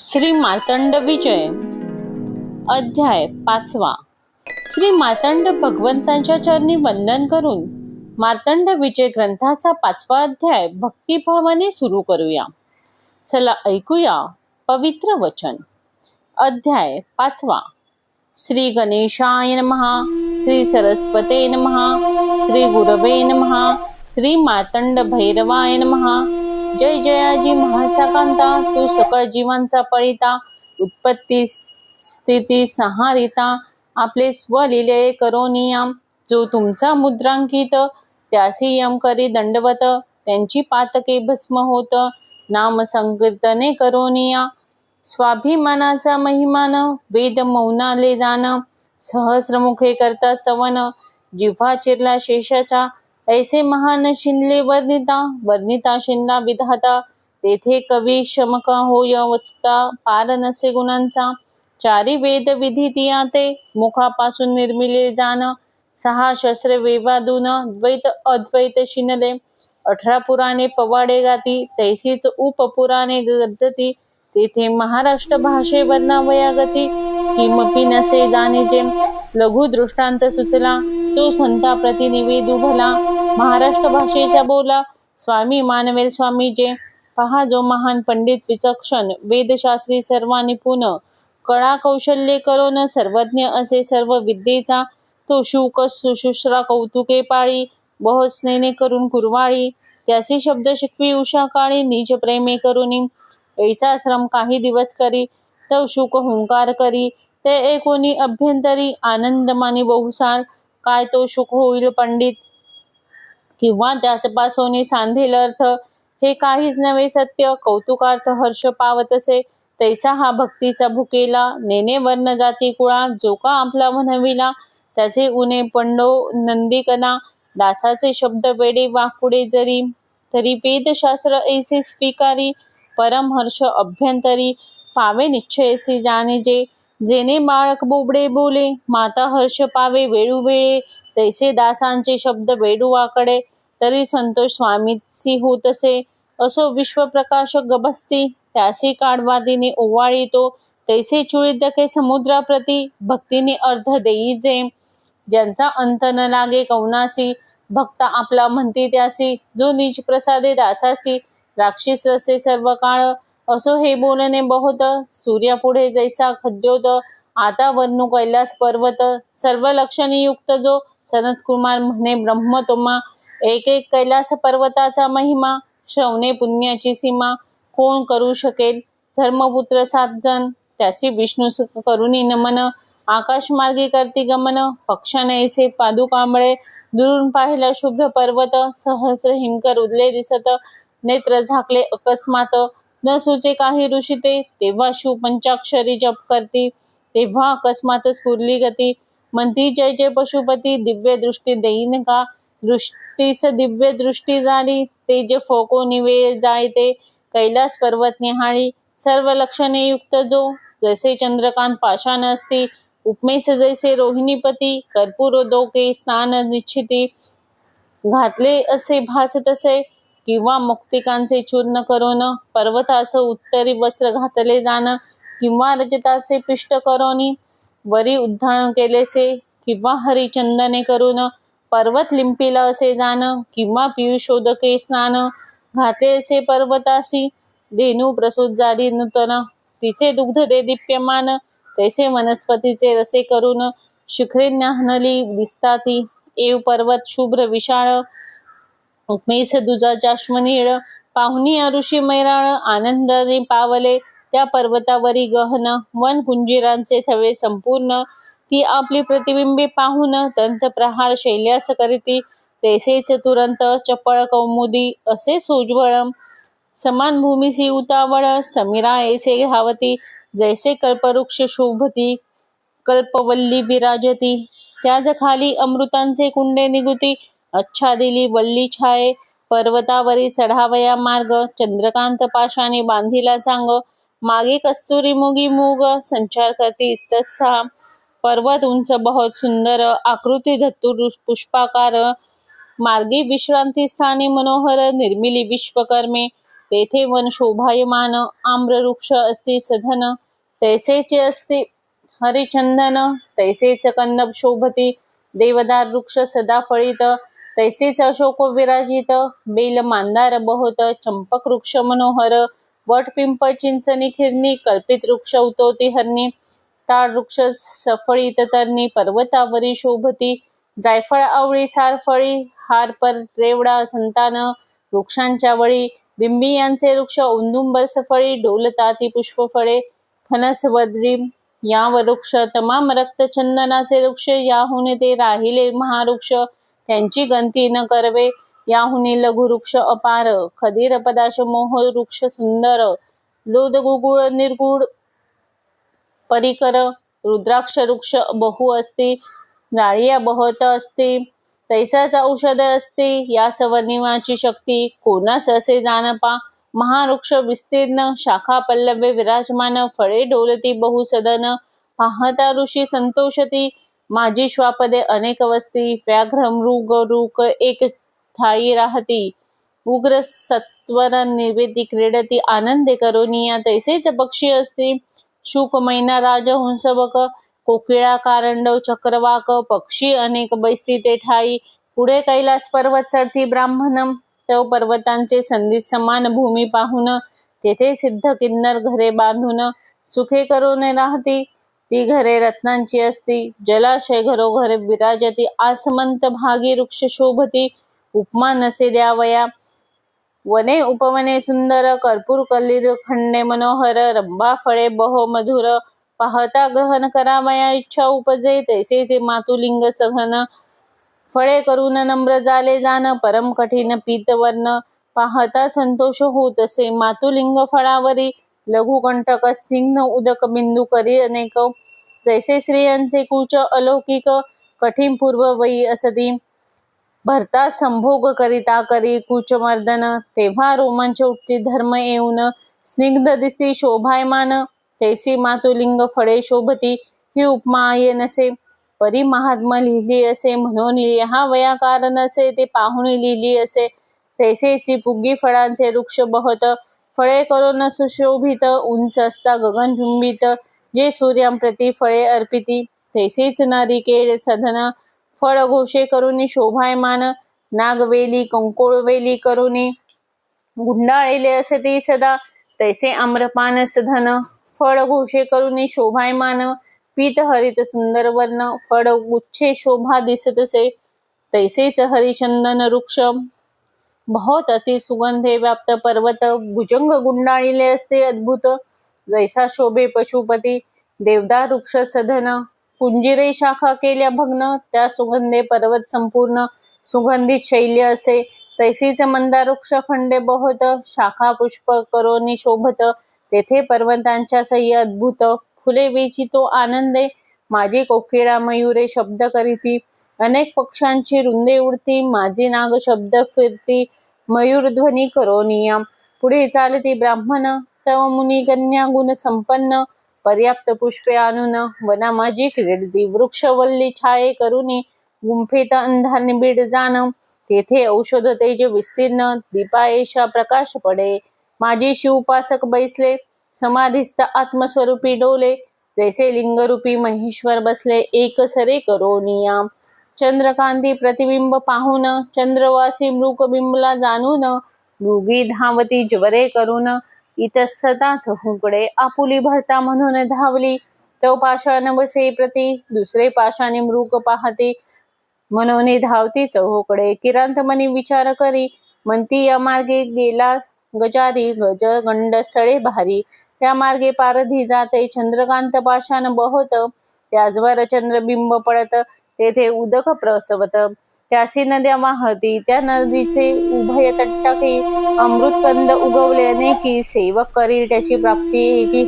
श्री मार्तंड विजय अध्याय पाचवा. श्री मार्तंड भगवंतांच्या चरणी वंदन करून मार्तंड विजय ग्रंथाचा पाचवा अध्याय भक्तिभावाने सुरू करूया. चला ऐकूया पवित्र वचन. अध्याय पाचवा. श्री गणेशाय महा श्री सरस्वते महा श्री गुरवे महा श्री मार्तंड भैरवाय महा जय जयाजी महासाकांता तू सकळ जीवांचा पळिता उत्पत्ती स्थिती संहारिता आपले स्वलिले करोनियाम जो तुमचा मुद्रांकित त्यासी यम करी दंडवत त्यांची पातके भस्म होत नाम संकीर्तने करोनिया स्वाभिमानाचा महिमान वेद मौनाले जाण सहस्रमुखे करता सवन जिव्हा चिरला शेषाचा ऐसे महान शिनले वर्णिता वर्णिता शिनला विधाता तेथे कवी शमका होय वचता पार नसे गुणांचा चारी वेद विधी ते मुखापासून निर्मिले जाण सहा शस्त्र वेवादून द्वैत अद्वैत शिनले अठरा पुराणे पवाडे गाती तैसीच उपपुराणे गर्जती तेथे महाराष्ट्र भाषे वर्णावया गती किमपि नसे जाणीजे लघु दृष्टांत सुचला तो संता प्रतिनिवेदू भला महाराष्ट्र भाषेच्या बोला. स्वामी मानवेल स्वामी जे पहा जो महान पंडित विचक्षण वेदशास्त्री सर्व निपुण कळा कौशल्ये करून सर्वज्ञ असे सर्व विद्येचा तो शुक सुशुश्रा कौतुके पाळी बहुस्नेने करून कुरवाळी. त्याचे शब्द शिकवी उषा काळी निज प्रेमे करून ऐसा श्रम काही दिवस करी तव शुक हुंकार करी. ते एकोणी अभ्यंतरी आनंदमानी बहुसार. काय तो शुक होईल पंडित? किंवा त्याचपासून सांधेल अर्थ हे काहीच नव्हे सत्य. कौतुकार्थ हर्ष पावतसे तैसा हा भक्तीचा भुकेला नेने वर्ण जाती कुळा जो का आपला म्हणविला. त्याचे उणे पंडो नंदिकना दासाचे शब्द वेडे वाकुडे जरी. तरी वेदशास्त्र ऐसे स्वीकारी परमहर्ष अभ्यंतरी. पावे निश्चयसी जाणे जे. जेने बाळक बोबडे बोले माता हर्ष पावे वेळोवेळे तैसे दासांचे शब्द बेडुवाकडे तरी संतोष स्वामीसी होतसे असो. विश्वप्रकाशक गबस्ती त्यासी काढवादीने ओवाळीतो तैसे चुळितके समुद्राप्रती भक्तीने अर्ध देई जे. ज्यांचा अंत न लागे कौनासी भक्त आपला म्हणते त्यासी जो निज प्रसादे दासासी राक्षस रसे सर्व काळ. असो हे बोलणे बहुत सूर्यापुढे जैसा खद्योत आता वर्णू कैलास पर्वत सर्व लक्षणीयुक्त जो सनत कुमार म्हणे ब्रह्मतोमा एक एक कैलास पर्वताचा महिमा श्रवणे पुण्याची सीमा कोण करू शकेल? धर्मपुत्र सात जण त्याची विष्णू करुणी नमन आकाश मार्गी करती गमन पक्षाने ऐसे पादुकांबळे दुरून पाहिला शुभ्र पर्वत सहस्र हिमकर उदले दिसत नेत्र झाकले अकस्मात न सुचे काही ऋषी तेव्हा शिव पंचाक्षरी जप करती तेव्हा अकस्मात स्फुरली गती म्हणती जय जय पशुपती दिव्य दृष्टी देईन का? दृष्टीस दिव्य दृष्टी झाली ते जे फोको निवे जायते कैलास पर्वत निहाळी सर्व लक्षणे युक्त जो जसे चंद्रकांत पाषाण असती उपमेस जैसे रोहिणीपती कर्पूर दोके स्नान निश्चिती घातले असे भास तसे किंवा मुक्तिकांचे चूर्ण करून पर्वताचं उत्तरी वस्त्र घातले जाणं किंवा रजताचे पिष्ट करोनी वरी उद्धान केलेसे किंवा हरिचंदने करून पर्वत लिंपीला असे जाणं किंवा पियुषोदके स्नान घाते असे पर्वतासी. धेनू प्रसूत झाली नूतन तिचे दुग्ध दे दिप्यमान. तैसे वनस्पतीचे रसे करून शिखरे न्याहनली दिसताती एव पर्वत शुभ्र विशाळ. मेस दुजा अश्वनीळ. पाहुणी ऋषी मैराळ. आनंदाने पावले. त्या पर्वतावरी गहन वन कुंजिरांचे थवे संपूर्ण ती आपली प्रतिबिंबे पाहून तंत प्रहार शैल्यास करीती तैसेच तुरंत चपळ कौमुदी असे सोज्वळ समान भूमिसी उतावळ समीरा ऐसे धावती जैसे कल्पवृक्ष शोभती कल्पवल्ली विराजती. त्याच खाली अमृतांचे कुंडे निगुती आच्छादिली वल्ली छाये पर्वतावरी चढावया मार्ग चंद्रकांत पाशाने बांधिला सांग मागे कस्तुरी मुगी मूग संचार करती तसा पर्वत उंच बहुत सुंदर आकृती धत्तू पुष्पाकार मार्गी विश्रांती स्थानी मनोहर निर्मिली विश्वकर्मे तेथे वन शोभायमान आम्र वृक्ष असते सधन तैसेचे असते हरिचंदन तैसेच कन्नब शोभती देवदार वृक्ष सदा फळीत तैसेच अशोक विराजित बेल मांदार बहुत चंपक वृक्ष मनोहर वट पिंप चिंच खिरणी कल्पित वृक्ष उतवती हरणी ताड वृक्ष सफळीत तरणी पर्वतावरी शोभती जायफळ आवळी सारफळी हार पर रेवडा संतान वृक्षांच्या वळी बिंबियांचे वृक्ष उंदुंबर सफळी डोलताती पुष्पफळे फणस वद्री या वृक्ष तमाम रक्त चंदनाचे वृक्ष याहून ते राहिले महावृक्ष त्यांची गंती न करवे याहुनी लघु वृक्ष अपार खदीर पदाश मोह वृक्ष सुंदर लोद गुगुळ निर्गुळ परिकर रुद्राक्ष वृक्ष बहु असते जाळिया बहत असते तैसाच औषध असते या सवर्णिमाची शक्ती कोणास असे जानपा महावृक्ष विस्तीर्ण शाखा पल्लवे विराजमान फळे डोलती बहुसदन पाहता ऋषी संतोषती माझी श्वापदे अनेक वस्ती व्याघ्र मृग रुक एक स्थायी राहती. उग्र सत्वर निर्वेदी क्रीडती आनंदे करोनिया तैसेच पक्षी असते. शुक मैना राजहंसबक कोकिळा कारंडव चक्रवाक पक्षी अनेक बैसी ते ठाई. पुढे कैलास पर्वत चढती ब्राह्मणम तव पर्वतांचे संधी समान भूमी पाहून तेथे सिद्ध किन्नर घरे बांधून सुखे करून राहती. ती घरे रत्नांची असती. जलाशय घरोघर विराजती. आसमंत भागी वृक्ष शोभती. उपमा नसे द्यावया. वने उपवने सुंदर कर्पूर कलिर खंडे मनोहर रंबा फळे बहो मधुर. पाहता ग्रहण करावया इच्छा उपजे तैसेचे मातुलिंग सघन फळे करून नम्र झाले जाण परम कठीण पीतवर्ण पाहता संतोष होत असे मातुलिंग फळावरी. लघुकंटक स्निग्ध उदक बिंदू करी अनेक. जैसे स्त्रियांचे कुच अलौकिक कठीण पूर्व वयी असती भरता संभोग करिता करी कुचमर्दन तेव्हा रोमांच उठती धर्म येऊन स्निग्ध दिसती शोभायमान. तैसी मातुलिंग फळे शोभती ही उपमा ये नसे. परी महात्मा लिहिली असे म्हणून हा वया कारण असे ते पाहून लिहिली असे. तैसेची पुग्गी फळांचे वृक्ष बहत फळे करून सुशोभित उंच असता गगनचुंबित जे सूर्यांप्रती फळे अर्पिती तैसेच नारिकेळ सधन फळ घोषे करून शोभायमान नागवेली कंकोळवेली करुणी गुंडाळलेले असे ते सदा तैसे आम्रपान सधन. फळ घोषे करून शोभायमान पीत हरित सुंदर वर्ण फळ गुच्छे शोभा दिसत असे तैसेच हरिचंदन वृक्ष. बहुत अति सुगंधे व्याप्त पर्वत. भुजंग गुंडाळिले असते अद्भुत. जैसा शोभे पशुपती देवदार वृक्ष सधन. कुंजिरे शाखा केल्या भग्न त्या सुगंधे पर्वत संपूर्ण सुगंधित शैल्य असे. तैसीच मंदार वृक्ष खंडे बहुत शाखा पुष्प करोनी शोभत. तेथे पर्वतांच्या सह्य अद्भुत फुले वेचितो आनंदे. माझी कोकिळा मयुरे शब्द करीती. अनेक पक्षांची रुंदे उडती. माझी नाग शब्द फिरती. मयूर ध्वनी करोनिया. पुढे चालती ब्राह्मण तव मुनी कन्या गुण संपन्न. पर्याप्त पुष्पे आणून वना क्रीडती वृक्षवल्ली छाये करुनी. गुंफेत अंधार निबिड जाण. तेथे औषध तेज विस्तीर्ण. दीपायेशा प्रकाश पडे. माझी शिवपासक बैसले. समाधिस्थ आत्मस्वरूपी डोले. जैसे लिंगरूपी महेश्वर बसले. एक सरे करोनिया चंद्रकांती प्रतिबिंब पाहून. चंद्रवासी मृगबिंबला जाणून. मृगी धावती ज्वरे करून. इतस्तताच हुकडे आपुली भरता म्हणून धावली. तो पाषाण बसे प्रती दुसरे पाशाने मृग पाहते. म्हणून धावती चौकडे किरांत मनी विचार करी. म्हणती या मार्गे गेला गजारी गज गंड स्थळे भारी. त्या मार्गे पारधी जाते चंद्रकांत पाषाण बहोत. त्याचवर चंद्रबिंब पडत तेथे उदक प्रसवत. त्यासी नद्या वाहती त्या नदीचे उभय तट्टाकी अमृतकंद उगवल्याने की सेवक करील त्याची प्राप्ती की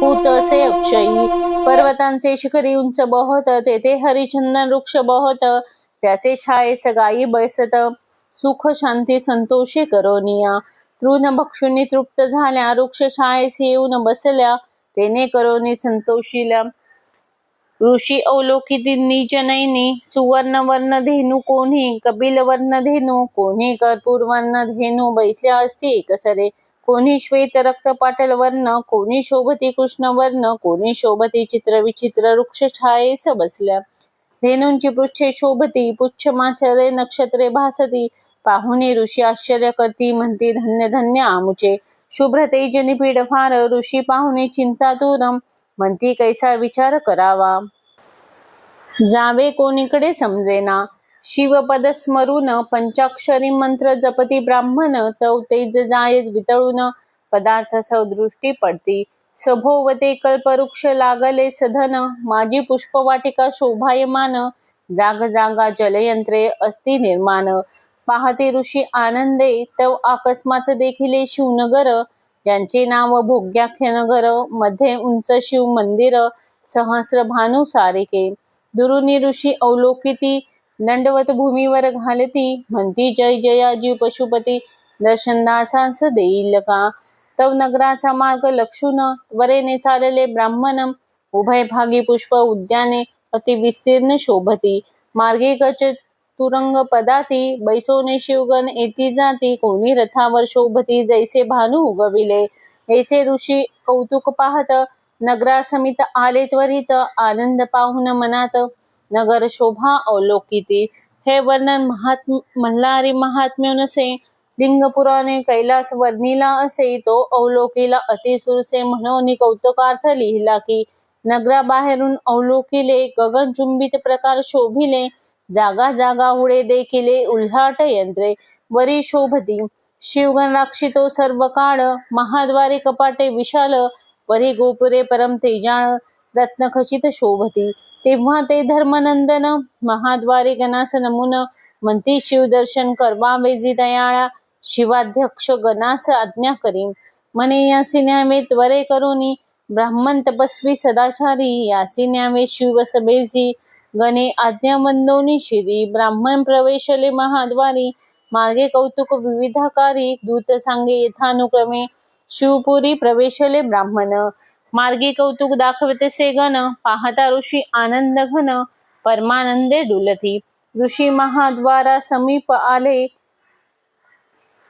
होत असे अक्षयी. पर्वतांचे शिखरी उंच बहत तेथे हरिचंदन वृक्ष बहत त्याचे छाये सगाई बैसत. सुख शांती संतोषी करोनिया तृण भक्षुनी तृप्त झाल्या वृक्ष छायेस येऊन बसल्या तेने करोनी संतोषीला ऋषी अवलोकितींनी जनैनी सुवर्ण वर्ण धेनू कोणी कपिल वर्ण धेनू कोणी कर्पूर वर्ण धेनू बैसल्या असती कसरे कोणी श्वेत रक्त पाटल वर्ण कोणी शोभती कृष्ण वर्ण कोणी शोभती चित्र विचित्र वृक्ष छायेस बसल्या धेनूंची पृच्छे शोभती पुच्छ माचरे नक्षत्रे भासती. पाहुणे ऋषी आश्चर्य करती म्हणती धन्य धन्य आमुचे. शुभ्र तेज निबिड फार ऋषी पाहुणे चिंता दूरम. म्हणती कैसा विचार करावा? जावे कोणीकडे समजेना? शिवपद स्मरून पंचाक्षरी मंत्र जपती ब्राह्मण तव तेज जाय वितळून पदार्थ सदृष्टी पडती. सभोवते कल्पवृक्ष लागले सधन माझी पुष्पवाटिका शोभायमान जाग जागा जलयंत्रे अस्ति निर्माण. पाहते ऋषी आनंदे तव अकस्मात देखिले शिवनगर ज्यांचे नाव भोग्याख्यनगरमध्ये उंच शिव मंदिर सहस्र भानु सारिके. दुरुनी ऋषी अवलोकिती दंडवत भूमीवर घालती. म्हणती जय जयाजी पशुपती दर्शनदासांस देईल का? तव नगराचा मार्ग लक्षून वरेने चालले ब्राह्मण. उभय भागी पुष्प उद्याने अति विस्तीर्ण शोभती. मार्गे गच तुरंग पदाती बैसोने शिवगण येती जाती. कोणी रथावर शोभती जैसे भानू उगविले ऐसे ऋषी कौतुक पाहत नगरासमित आले त्वरित. आनंद पाहून मनात नगर शोभा अवलोकिती. हे वर्णन महात्म मल्हारी महात्म्य नसे लिंग पुराणे कैलास वर्णिला असे. तो अवलोकिला अतिसुरसे म्हणून कौतुकार्थ लिहिला की नगराबाहेरून अवलोकिले गगनचुंबित प्रकार शोभिले. जागा जागा उडे देखिले उल्हाट यंत्रे. वरी शोभती. शिवगण तो सर्व काळ. महाद्वारे कपाटे विशाल. वरी गोपुरे परम तेजाळ. रत्नखचित शोभती. तेव्हा ते धर्मनंदन. महाद्वारे गणास नमुन. म्हणती शिवदर्शन करवावे जी दयाळा. शिवाध्यक्ष गणास आज्ञा करी मने यासी न्यावे त्वरे करुनी. ब्राह्मण तपस्वी सदाचारी. यासी न्यावे शिव सभेजी गणे आज्ञा वंदोनी शिरी ब्राह्मण प्रवेशले महाद्वारी. मार्गे कौतुक विविधाकारी दूत सांगे यथानुक्रमे. शिवपुरी प्रवेशले ब्राह्मण. मार्गे कौतुक दाखवते से गण. पाहता ऋषी आनंद घन. परमानंदे डुलती. ऋषी महाद्वारा समीप आले.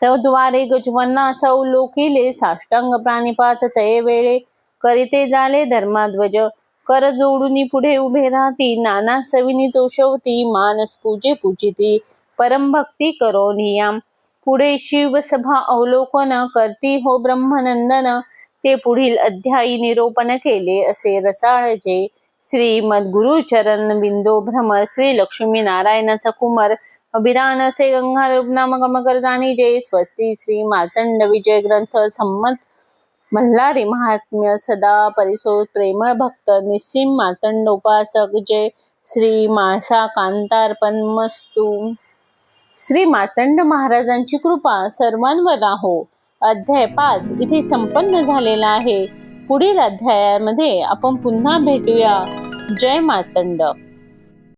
तद्वारे गजवन्ना सौ लोकिले साष्टांग प्राणिपात तये वेळे. करीते झाले धर्माध्वज. कर जोडून पुढे उभे राहती नाना सविनी तोषवती मानस पूजे पूजिती परमभक्ती करो नियम. पुढे शिव सभा अवलोकन करती हो ब्रह्मनंदन ते पुढील अध्यायी निरोपण केले असे रसाळजे. श्रीमद गुरुचरण बिंदो भ्रमर श्री लक्ष्मी नारायणाचा कुमार. अभिरान असे गंगा नाम गमकर जाणी जय. स्वस्ती श्री मार्तंड विजय ग्रंथ संमत. मल्हारी महात्म्य सदा परिसोद प्रेमळ भक्त निस्सिम मातंडोपासक जय श्री मासा कांतार्पणमस्तू श्री मातंड महाराजांची कृपा सर्वांवर राहो. अध्याय पाच इथे संपन्न झालेला आहे. पुढील अध्यायामध्ये आपण पुन्हा भेटूया. जय मातंड.